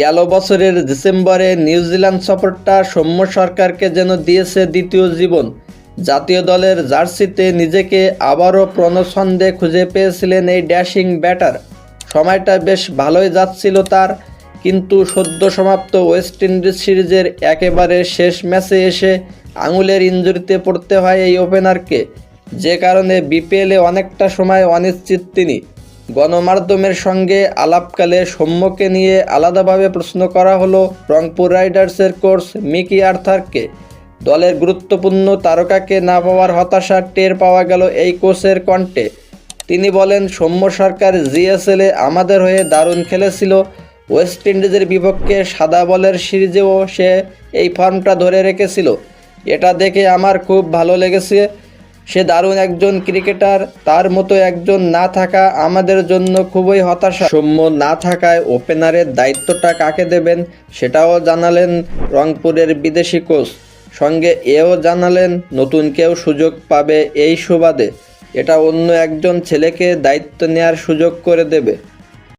গেল বছরের ডিসেম্বরে নিউজিল্যান্ড সফরটা সৌম্য সরকারকে যেন দিয়েছে দ্বিতীয় জীবন। জাতীয় দলের জার্সিতে নিজেকে আবারও প্রণছন্দে খুঁজে পেয়েছিলেন এই ড্যাশিং ব্যাটার। সময়টা বেশ ভালোই যাচ্ছিল তার, কিন্তু সদ্য সমাপ্ত ওয়েস্ট ইন্ডিজ সিরিজের একেবারে শেষ ম্যাচে এসে আঙুলের ইঞ্জুরিতে পড়তে হয় এই ওপেনারকে। যে কারণে বিপিএলে অনেকটা সময় অনিশ্চিত তিনি। গণমাধ্যমের সঙ্গে আলাপকালে সৌম্যকে নিয়ে আলাদাভাবে প্রশ্ন করা হলো রংপুর রাইডার্সের কোর্স মিকি আর্থারকে। দলের গুরুত্বপূর্ণ তারকাকে না পাওয়ার হতাশা টের পাওয়া গেল এই কোচের কণ্ঠে। তিনি বলেন, সৌম্য সরকার জিএসএলে আমাদের হয়ে দারুণ খেলেছিল। ওয়েস্ট ইন্ডিজের বিপক্ষে সাদা বলের সিরিজেও সে এই ফর্মটা ধরে রেখেছিল। এটা দেখে আমার খুব ভালো লেগেছে। সে দারুণ একজন ক্রিকেটার, তার মতো একজন না থাকা আমাদের জন্য খুবই হতাশা। সৌম্য না থাকায় ওপেনারের দায়িত্বটা কাকে দেবেন সেটাও জানালেন রংপুরের বিদেশি কোচ। সঙ্গে এও জানালেন নতুন কেউ সুযোগ পাবে এই সুবাদে। এটা অন্য একজন ছেলেকে দায়িত্ব নেওয়ার সুযোগ করে দেবে।